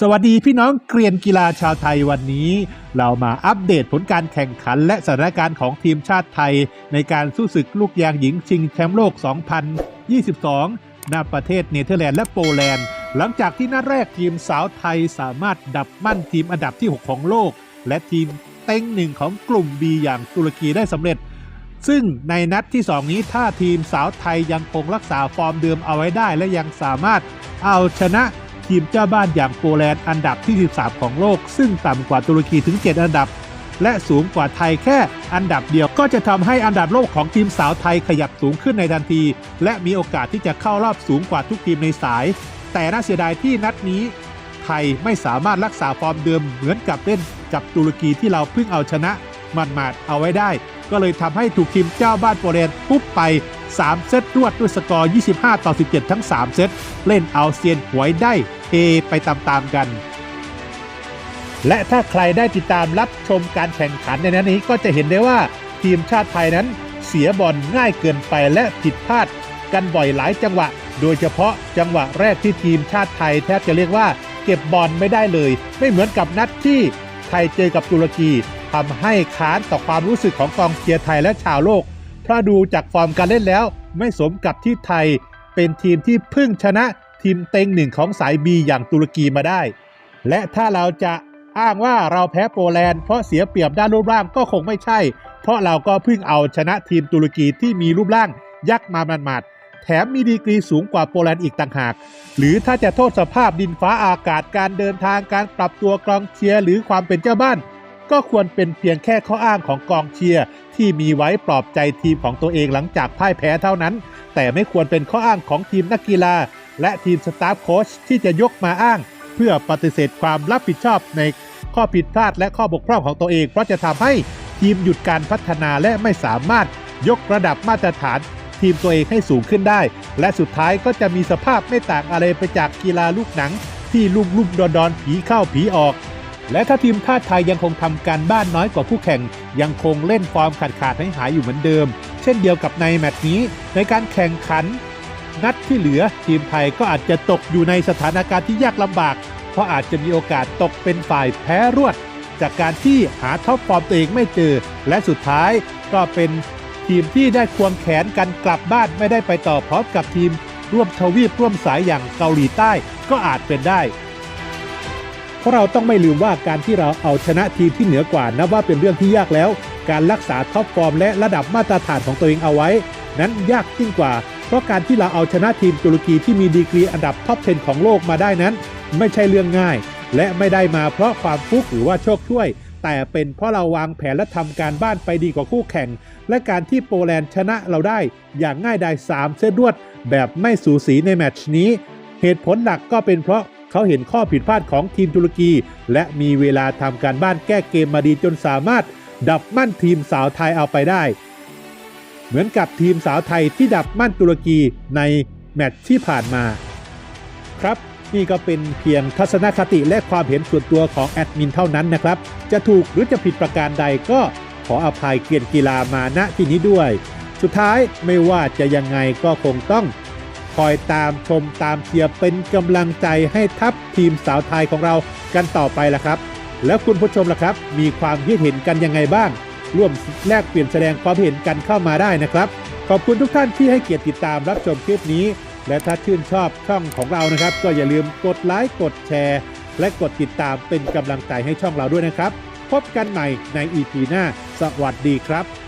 สวัสดีพี่น้องเกรียนกีฬาชาวไทยวันนี้ เรามาอัปเดตผลการแข่งขันและสถานการณ์ของทีมชาติไทย ในการสู้ศึกลูกยางหญิงชิงแชมป์โลก 2022ณประเทศเนเธอร์แลนด์และโปแลนด์ หลังจากที่นัดแรกทีมสาวไทยสามารถดับมั่นทีมอันดับที่ 6 ของโลก และทีมเต็งหนึ่งของกลุ่ม B อย่างตุรกีได้สำเร็จ ซึ่งในนัดที่ 2 นี้ถ้าทีมสาวไทยยังคงรักษาฟอร์มเดิมเอาไว้ได้ และยังสามารถเอาชนะ ทีมเจ้าบ้านอย่างโปแลนด์อันดับที่ 13 ของโลก ซึ่งต่ำกว่าตุรกีถึง 7 อันดับ และสูงกว่าไทยแค่อันดับเดียวก็จะทำให้อันดับโลกของทีมสาวไทยขยับสูงขึ้นในทันที และมีโอกาสที่จะเข้ารอบสูงกว่าทุกทีมในสาย แต่น่าเสียดายที่นัดนี้ ไทยไม่สามารถรักษาฟอร์มเดิมเหมือนกับเล่นกับตุรกีที่เราเพิ่งเอาชนะหมาดเอาไว้ได้ ก็เลยทำให้ถูกทีมเจ้าบ้านโปแลนด์ปุ๊บไป 3 เซตรวดด้วยสกอร์ 25 ต่อ 17 ทั้ง 3 เซต เล่นเอาเซียนหวยได้เฮไปตามๆกัน และถ้าใครได้ติดตามรับชมการแข่งขันในนั้นนี้ก็จะเห็นได้ว่าทีมชาติไทยนั้นเสียบอลง่ายเกินไปและผิดพลาดกันบ่อยหลายจังหวะ โดยเฉพาะจังหวะแรกที่ทีมชาติไทยแทบจะเรียกว่าเก็บบอลไม่ได้เลย ไม่เหมือนกับนัดที่ ไทยเจอกับตุรกีทำให้ค้านต่อความรู้สึกของกองเชียร์ไทยและชาวโลก เพราะดูจากฟอร์มการเล่นแล้ว ไม่สมกับที่ไทย เป็นทีมที่เพิ่งชนะทีมเต็งหนึ่งของสายบีอย่างตุรกีมาได้ และถ้าเราจะอ้างว่าเราแพ้โปแลนด์เพราะเสียเปรียบด้านรูปร่างก็คงไม่ใช่ เพราะเราก็เพิ่งเอาชนะทีมตุรกีที่มีรูปร่างยักษ์มาหมาด แถมมีดีกรีสูงกว่าโปแลนด์อีกต่างหาก หรือถ้าจะโทษสภาพดินฟ้าอากาศการเดินทางการปรับตัวกองเชียร์หรือความเป็นเจ้าบ้าน ก็ควรเป็นเพียงแค่ข้ออ้างของกองเชียร์ที่มีไว้ปลอบใจทีมของตัวเองหลังจากพ่ายแพ้เท่านั้น แต่ไม่ควรเป็นข้ออ้างของทีมนักกีฬา และทีมสตาฟโค้ชที่จะยกมาอ้าง เพื่อปฏิเสธความรับผิดชอบในข้อผิดพลาดและข้อบกพร่องของตัวเองเพราะจะทำให้ทีมหยุดการพัฒนาและไม่สามารถยกระดับมาตรฐาน ทีมตัวเองให้สูงขึ้นได้ และสุดท้ายก็จะมีสภาพไม่ต่างอะไรไปจากกีฬาลูกหนัง ที่ลุ่มลุ่มดอนดอนๆผีเข้าผีออก และถ้าทีมชาติไทยยังคงทำการบ้านน้อยกว่าคู่แข่ง ยังคงเล่นฟอร์มขาดขาดให้หายอยู่เหมือนเดิม เช่นเดียวกับในแมตช์นี้ ในการแข่งขัน นัดที่เหลือทีมไทยก็อาจจะตกอยู่ในสถานการณ์ที่ยากลำบาก เพราะอาจจะมีโอกาสตกเป็นฝ่ายแพ้รวดจากการที่หาท็อปฟอร์มตัวเองไม่เจอ และสุดท้ายก็เป็น ทีมที่ได้ควงแขนกันกลับบ้านไม่ได้ไปต่อพร้อมกับทีม ร่วมทวีปร่วมสายอย่างเกาหลีใต้ก็อาจเป็นได้ เพราะเราต้องไม่ลืมว่าการที่เราเอาชนะทีมที่เหนือกว่านับว่าเป็นเรื่องที่ยากแล้ว การรักษาท็อปฟอร์มและระดับมาตรฐานของตัวเองเอาไว้ นั้นยากยิ่งกว่า เพราะการที่เราเอาชนะทีมตุรกีที่มีดีกรีอันดับท็อป 10 ของโลกมาได้นั้น ไม่ใช่เรื่องง่าย และไม่ได้มาเพราะความฟุกหรือว่าโชคช่วย แต่เป็นเพราะเราวางแผนและทำการบ้านไปดีกว่าคู่แข่ง และการที่โปแลนด์ชนะเราได้ อย่างง่ายดาย3เซตรวด แบบไม่สูสีในแมตช์นี้ เหตุผลหลักก็เป็นเพราะเขาเห็นข้อผิดพลาดของทีมตุรกี และมีเวลาทำการบ้านแก้เกมมาดีจนสามารถ ดับมั่นทีมสาวไทยเอาไปได้ เหมือนกับทีมสาวไทยที่ดับมั่นตุรกีในแมตช์ที่ผ่านมา ครับ นี่ก็เป็นเพียงทัศนคติและความเห็นส่วนตัวของแอดมินเท่านั้นนะครับ จะถูกหรือจะผิดประการใดก็ขออภัยเกียรติกีฬามาณที่นี้ด้วย สุดท้ายไม่ว่าจะยังไงก็คงต้อง คอยตามชมตามเชียร์เป็นกำลังใจให้ทัพทีมสาวไทยของเรากันต่อไปละครับ แล้วคุณผู้ชมล่ะครับ มีความคิดเห็นกันยังไงบ้าง ร่วมแลกเปลี่ยนแสดงความเห็นกันเข้ามาได้นะครับ ขอบคุณทุกท่านที่ให้เกียรติติดตามรับชมคลิปนี้ และถ้าชื่นชอบช่องของเรานะครับ ก็อย่าลืมกดไลค์กดแชร์ และกดติดตามเป็นกำลังใจให้ช่องเราด้วยนะครับ พบกันใหม่ใน EP หน้า สวัสดีครับ